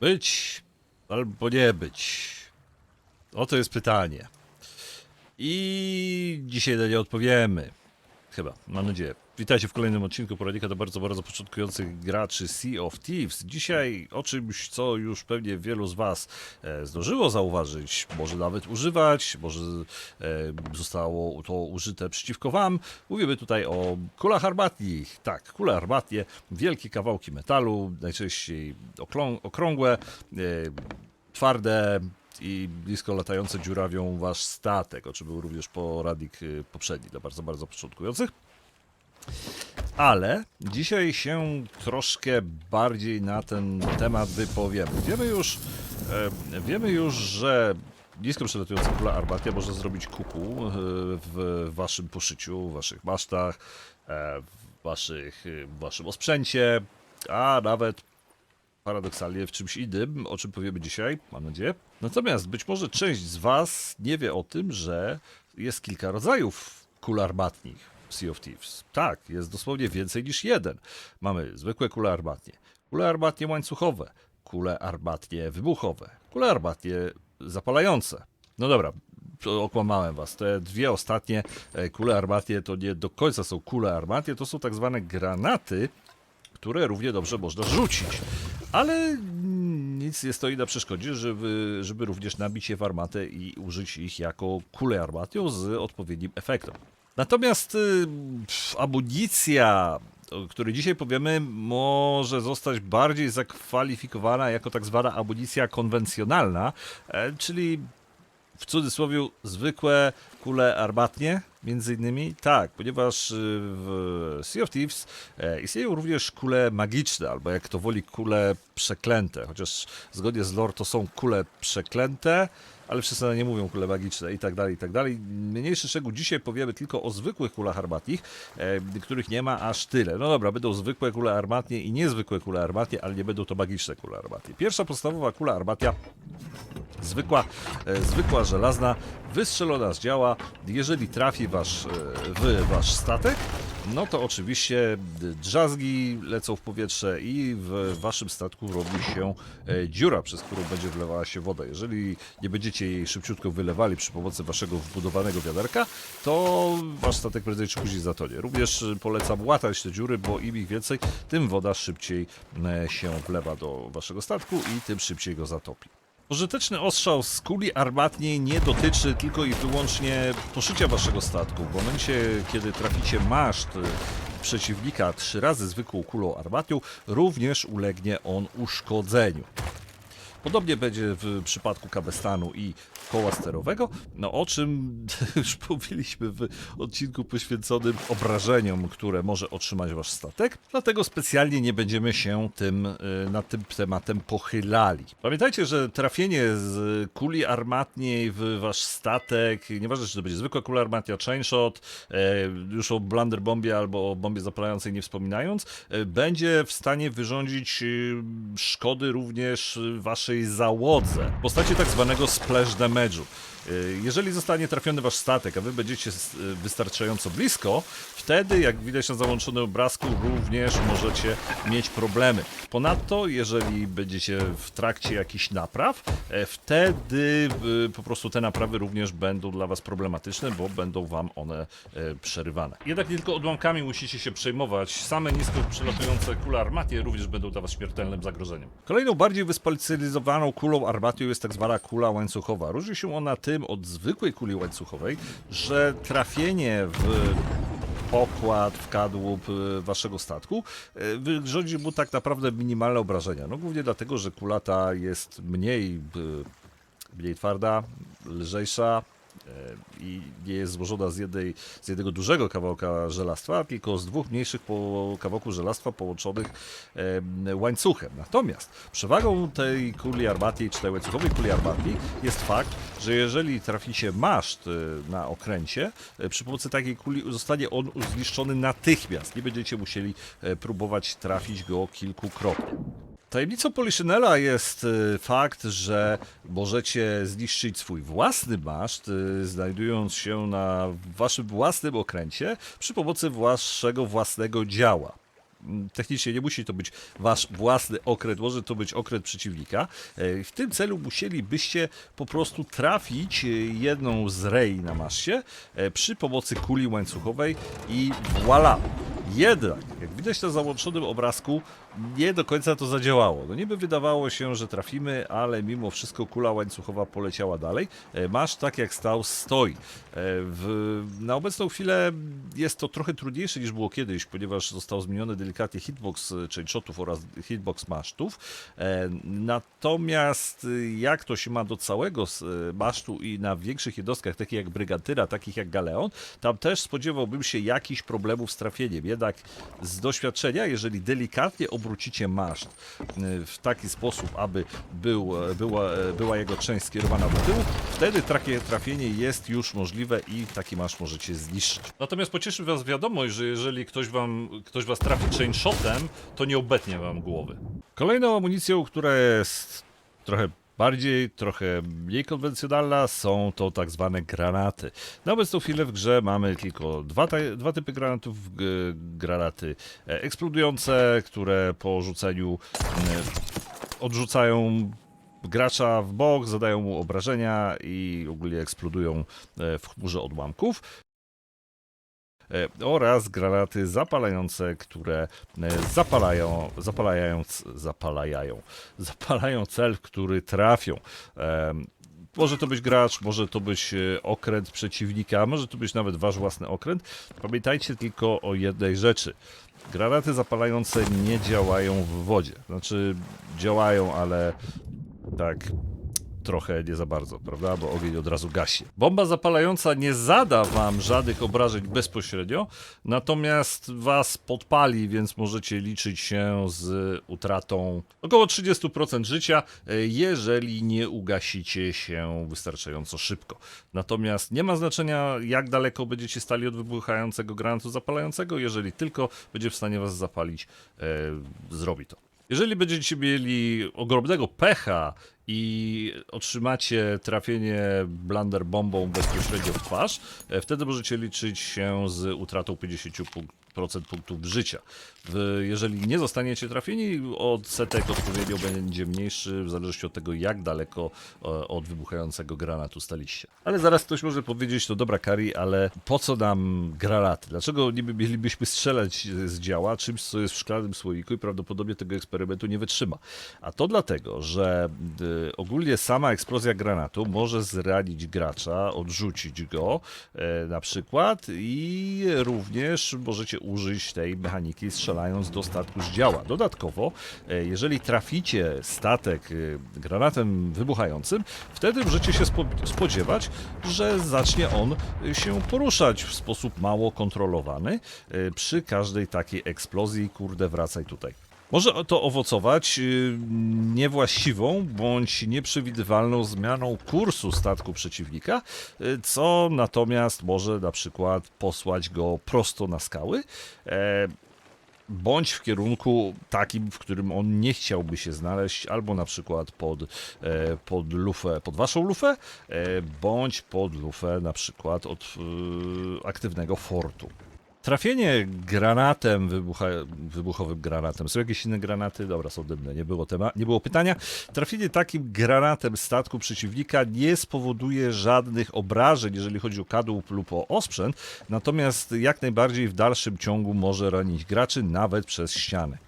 Być albo nie być. Oto jest pytanie. I dzisiaj na nie odpowiemy. Chyba, mam nadzieję. Witajcie w kolejnym odcinku poradnika do bardzo, bardzo początkujących graczy Sea of Thieves. Dzisiaj o czymś, co już pewnie wielu z Was e, zdążyło zauważyć, może nawet używać, może e, zostało to użyte przeciwko Wam. Mówimy tutaj o kulach armatnich. Tak, kule armatnie, wielkie kawałki metalu, najczęściej okrągłe, e, twarde i blisko latające dziurawią Wasz statek, o czym był również poradnik e, poprzedni dla bardzo, bardzo początkujących. Ale dzisiaj się troszkę bardziej na ten temat wypowiemy. Wiemy już, e, wiemy już, że nisko przelatująca kula armatia może zrobić kuku e, w waszym poszyciu, w waszych masztach, e, w, waszych, e, w waszym osprzęcie, a nawet paradoksalnie w czymś innym, o czym powiemy dzisiaj, mam nadzieję. Natomiast być może część z Was nie wie o tym, że jest kilka rodzajów kul armatnich w Sea of Thieves. Tak, jest dosłownie więcej niż jeden. Mamy zwykłe kule armatnie, kule armatnie łańcuchowe, kule armatnie wybuchowe, kule armatnie zapalające. No dobra, okłamałem was. Te dwie ostatnie e, kule armatnie to nie do końca są kule armatnie, to są tak zwane granaty, które równie dobrze można rzucić. Ale nic nie stoi na przeszkodzie, żeby, żeby również nabić je w armatę i użyć ich jako kulę armatnią z odpowiednim efektem. Natomiast y, pff, amunicja, o której dzisiaj powiemy, może zostać bardziej zakwalifikowana jako tak zwana amunicja konwencjonalna, e, czyli w cudzysłowie zwykłe kule armatnie, między innymi. Tak, ponieważ y, w Sea of Thieves e, istnieją również kule magiczne, albo jak to woli, kule przeklęte. Chociaż zgodnie z lore to są kule przeklęte, ale wszyscy nie mówią kule magiczne i tak dalej, i tak dalej. Mniejszy szczegół, dzisiaj powiemy tylko o zwykłych kulach armatnich, e, których nie ma aż tyle. No dobra, będą zwykłe kule armatnie i niezwykłe kule armatnie, ale nie będą to magiczne kule armatnie. Pierwsza podstawowa kula armatia Zwykła, e, zwykła żelazna, wystrzelona z działa. Jeżeli trafi wasz, e, w wasz statek, no to oczywiście drzazgi lecą w powietrze i w waszym statku robi się e, dziura, przez którą będzie wlewała się woda. Jeżeli nie będziecie jej szybciutko wylewali przy pomocy waszego wbudowanego wiaderka, to wasz statek prędzej czy później zatonie. Również polecam łatać te dziury, bo im ich więcej, tym woda szybciej e, się wlewa do waszego statku i tym szybciej go zatopi. Pożyteczny ostrzał z kuli armatniej nie dotyczy tylko i wyłącznie poszycia waszego statku. W momencie, kiedy traficie maszt przeciwnika trzy razy zwykłą kulą armatnią, również ulegnie on uszkodzeniu. Podobnie będzie w przypadku kabestanu i koła sterowego, no o czym już mówiliśmy w odcinku poświęconym obrażeniom, które może otrzymać wasz statek, dlatego specjalnie nie będziemy się tym, y, nad tym tematem pochylali. Pamiętajcie, że trafienie z kuli armatniej w wasz statek, nieważne czy to będzie zwykła kula armatnia, chain shot, e, już o blunder bombie albo o bombie zapalającej nie wspominając, e, będzie w stanie wyrządzić y, szkody również y, waszej załodze w postaci tak zwanego splash damage'u. Y, Jeżeli zostanie trafiony wasz statek, a wy będziecie y, wystarczająco blisko, wtedy, jak widać na załączonym obrazku, również możecie mieć problemy. Ponadto, jeżeli będziecie w trakcie jakichś napraw, e, wtedy po prostu te naprawy również będą dla was problematyczne, bo będą wam one e, przerywane. Jednak nie tylko odłamkami musicie się przejmować. Same nisko przelatujące kule armatie również będą dla was śmiertelnym zagrożeniem. Kolejną bardziej wyspecjalizowaną kulą armatią jest tak zwana kula łańcuchowa. Różni się ona tym od zwykłej kuli łańcuchowej, że trafienie w pokład, w kadłub y, waszego statku, y, wyrządzi mu tak naprawdę minimalne obrażenia. No głównie dlatego, że kula ta jest mniej, y, mniej twarda, lżejsza i nie jest złożona z, jednej, z jednego dużego kawałka żelastwa, tylko z dwóch mniejszych po, kawałków żelastwa połączonych e, łańcuchem. Natomiast przewagą tej kuli armatniej, czy tej łańcuchowej kuli armatniej jest fakt, że jeżeli traficie maszt y, na okręcie, y, przy pomocy takiej kuli zostanie on zniszczony natychmiast. Nie będziecie musieli e, próbować trafić go kilkukrotnie. Tajemnicą Poliszynela jest y, fakt, że możecie zniszczyć swój własny maszt, y, znajdując się na waszym własnym okręcie przy pomocy waszego własnego działa. mm, technicznie nie musi to być wasz własny okręt, może to być okręt przeciwnika. E, W tym celu musielibyście po prostu trafić e, jedną z rej na maszcie e, przy pomocy kuli łańcuchowej i voila! Jednak, jak widać na załączonym obrazku, nie do końca to zadziałało. No niby wydawało się, że trafimy, ale mimo wszystko kula łańcuchowa poleciała dalej. E, Masz tak jak stał, stoi. E, W, na obecną chwilę jest to trochę trudniejsze niż było kiedyś, ponieważ został zmieniony delikatnie hitbox e, chain shotów oraz hitbox masztów. Natomiast jak to się ma do całego masztu i na większych jednostkach, takich jak Brygantyra, takich jak Galeon, tam też spodziewałbym się jakichś problemów z trafieniem. Jednak z doświadczenia, jeżeli delikatnie obrócicie maszt e, w taki sposób, aby był, e, była, e, była jego część skierowana do tyłu, wtedy takie trafienie jest już możliwe i taki maszt możecie zniszczyć. Natomiast pocieszy was wiadomość, że jeżeli ktoś, wam, ktoś was trafi chain shotem, to nie obetnie wam głowy. Kolejną amunicją, która jest trochę bardziej, trochę mniej konwencjonalna są to tak zwane granaty. Na obecną chwilę w grze mamy tylko dwa, dwa typy granatów. Granaty e, eksplodujące, które po rzuceniu mm, odrzucają gracza w bok, zadają mu obrażenia i ogólnie eksplodują e, w chmurze odłamków. E, oraz granaty zapalające, które e, zapalają, zapalają, zapalają, zapalają cel, w który trafią. Może to być gracz, może to być e, okręt przeciwnika, może to być nawet wasz własny okręt. Pamiętajcie tylko o jednej rzeczy. Granaty zapalające nie działają w wodzie. Znaczy działają, ale tak trochę nie za bardzo, prawda? Bo ogień od razu gasi. Bomba zapalająca nie zada wam żadnych obrażeń bezpośrednio, natomiast was podpali, więc możecie liczyć się z utratą około 30% życia, e, jeżeli nie ugasicie się wystarczająco szybko. Natomiast nie ma znaczenia, jak daleko będziecie stali od wybuchającego granatu zapalającego, jeżeli tylko będzie w stanie was zapalić, e, zrobi to. Jeżeli będziecie mieli ogromnego pecha i otrzymacie trafienie blunder bombą bezpośrednio w twarz, e, wtedy możecie liczyć się z utratą 50% punktów życia. W, jeżeli nie zostaniecie trafieni, odsetek odpowiednio będzie mniejszy, w zależności od tego, jak daleko e, od wybuchającego granatu staliście. Ale zaraz ktoś może powiedzieć, to dobra Kari, ale po co nam granaty? Dlaczego niby mielibyśmy strzelać z działa czymś, co jest w szklanym słoiku i prawdopodobnie tego eksperymentu nie wytrzyma? A to dlatego, że y, ogólnie sama eksplozja granatu może zranić gracza, odrzucić go e, na przykład i również możecie użyć tej mechaniki strzelając do statku z działa. Dodatkowo, e, jeżeli traficie statek y, granatem wybuchającym, wtedy możecie się spo- spodziewać, że zacznie on y, się poruszać w sposób mało kontrolowany przy każdej takiej eksplozji. Kurde, wracaj tutaj. Może to owocować y, niewłaściwą bądź nieprzewidywalną zmianą kursu statku przeciwnika, y, co natomiast może na przykład posłać go prosto na skały. E, bądź w kierunku takim, w którym on nie chciałby się znaleźć, albo na przykład pod, e, pod lufę, pod waszą lufę, e, bądź pod lufę na przykład od e, aktywnego fortu. Trafienie granatem, wybucha, wybuchowym granatem. Są jakieś inne granaty? Dobra, są dymne, nie było, tema, nie było pytania. Trafienie takim granatem statku przeciwnika nie spowoduje żadnych obrażeń, jeżeli chodzi o kadłub lub o osprzęt, natomiast jak najbardziej w dalszym ciągu może ranić graczy nawet przez ściany.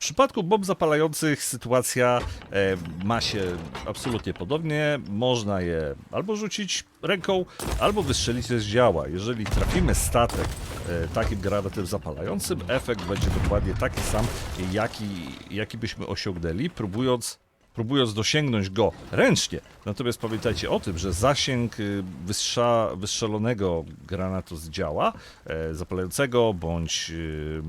W przypadku bomb zapalających sytuacja e, ma się absolutnie podobnie. Można je albo rzucić ręką, albo wystrzelić z działa. Jeżeli trafimy statek e, takim granatem zapalającym, efekt będzie dokładnie taki sam, jaki, jaki byśmy osiągnęli, próbując próbując dosięgnąć go ręcznie. Natomiast pamiętajcie o tym, że zasięg y, wystrza, wystrzelonego granatu z działa, e, zapalającego bądź, y,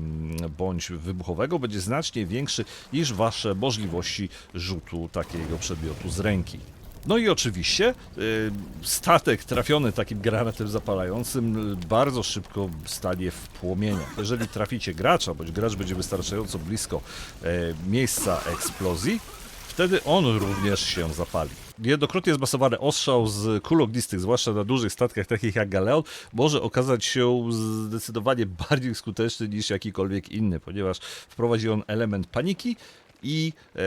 bądź wybuchowego będzie znacznie większy niż wasze możliwości rzutu takiego przedmiotu z ręki. No i oczywiście y, statek trafiony takim granatem zapalającym bardzo szybko stanie w płomieniach. Jeżeli traficie gracza, bądź gracz będzie wystarczająco blisko e, miejsca eksplozji, wtedy on również się zapali. Niejednokrotnie zmasowany ostrzał z kul ognistych, zwłaszcza na dużych statkach takich jak Galeon, może okazać się zdecydowanie bardziej skuteczny niż jakikolwiek inny, ponieważ wprowadzi on element paniki i e,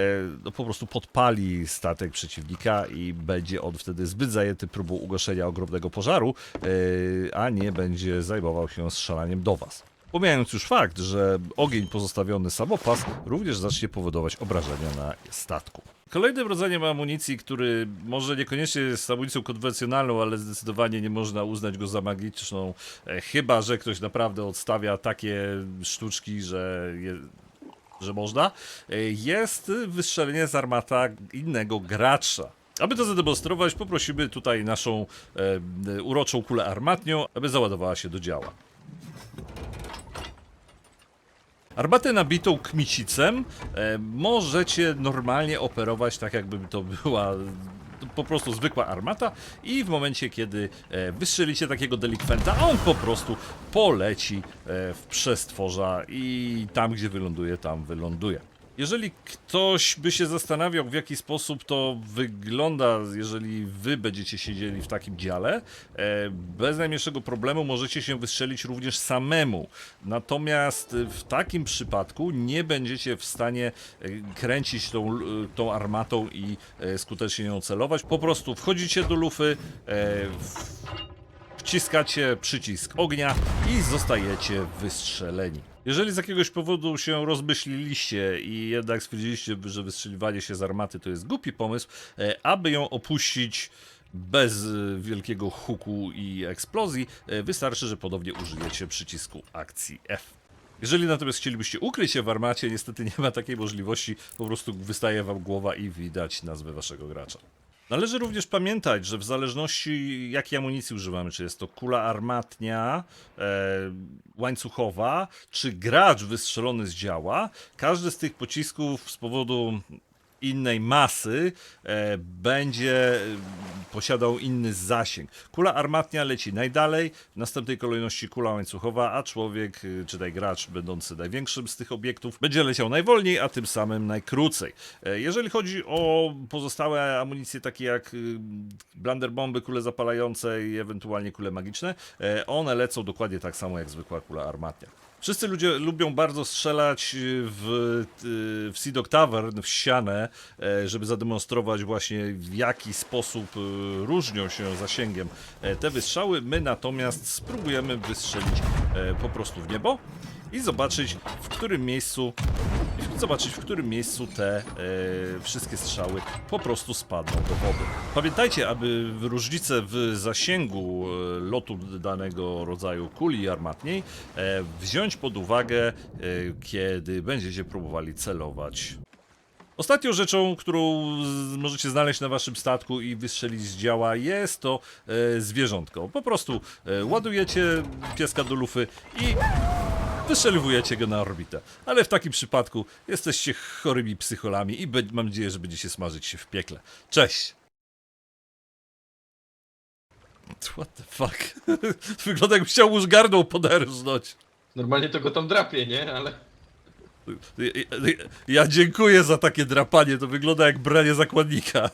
no, po prostu podpali statek przeciwnika i będzie on wtedy zbyt zajęty próbą ugaszenia ogromnego pożaru, e, a nie będzie zajmował się strzelaniem do was. Pomijając już fakt, że ogień pozostawiony samopas również zacznie powodować obrażenia na statku. Kolejnym rodzajem amunicji, który może niekoniecznie jest amunicją konwencjonalną, ale zdecydowanie nie można uznać go za magiczną, e, chyba że ktoś naprawdę odstawia takie sztuczki, że, je, że można, e, jest wystrzelenie z armata innego gracza. Aby to zademonstrować, poprosimy tutaj naszą e, uroczą kulę armatnią, aby załadowała się do działa. Armatę nabitą kmicicem e, możecie normalnie operować tak, jakby to była po prostu zwykła armata i w momencie, kiedy e, wystrzelicie takiego delikwenta, on po prostu poleci e, w przestworza i tam, gdzie wyląduje, tam wyląduje. Jeżeli ktoś by się zastanawiał, w jaki sposób to wygląda, jeżeli wy będziecie siedzieli w takim dziale, e, bez najmniejszego problemu możecie się wystrzelić również samemu. Natomiast w takim przypadku nie będziecie w stanie e, kręcić tą, tą armatą i e, skutecznie ją celować. Po prostu wchodzicie do lufy, w- wciskacie przycisk ognia i zostajecie wystrzeleni. Jeżeli z jakiegoś powodu się rozmyśliliście i jednak stwierdziliście, że wystrzeliwanie się z armaty to jest głupi pomysł, e, aby ją opuścić bez e, wielkiego huku i eksplozji, e, wystarczy, że ponownie użyjecie przycisku akcji F. Jeżeli natomiast chcielibyście ukryć się w armacie, niestety nie ma takiej możliwości, po prostu wystaje wam głowa i widać nazwę waszego gracza. Należy również pamiętać, że w zależności jakiej amunicji używamy, czy jest to kula armatnia, e, łańcuchowa, czy gracz wystrzelony z działa, każdy z tych pocisków z powodu innej masy e, będzie e, posiadał inny zasięg. Kula armatnia leci najdalej, w następnej kolejności kula łańcuchowa, a człowiek, e, czy tej gracz będący największym z tych obiektów, będzie leciał najwolniej, a tym samym najkrócej. E, Jeżeli chodzi o pozostałe amunicje, takie jak y, blunderbomby, kule zapalające i ewentualnie kule magiczne, e, one lecą dokładnie tak samo jak zwykła kula armatnia. Wszyscy ludzie lubią bardzo strzelać w, y, w Sea Dog Tavern, w ścianę, e, żeby zademonstrować właśnie w jaki sposób y, różnią się zasięgiem e, te wystrzały. My natomiast spróbujemy wystrzelić e, po prostu w niebo i zobaczyć w którym miejscu zobaczyć w którym miejscu te e, wszystkie strzały po prostu spadną do wody. Pamiętajcie, aby różnice w zasięgu e, lotu danego rodzaju kuli armatniej e, wziąć pod uwagę, kiedy będziecie próbowali celować Ostatnią rzeczą, którą możecie znaleźć na waszym statku i wystrzelić z działa jest to e, zwierzątko. Po prostu e, ładujecie pieska do lufy i wystrzeliwujecie go na orbitę. Ale w takim przypadku jesteście chorymi psycholami i mam nadzieję, że będziecie smażyć się w piekle. Cześć! What the fuck? Wygląda jakby chciał już gardło poderżnąć. Normalnie to go tam drapie, nie? Ale Ja- ja- Ja dziękuję za takie drapanie, to wygląda jak branie zakładnika.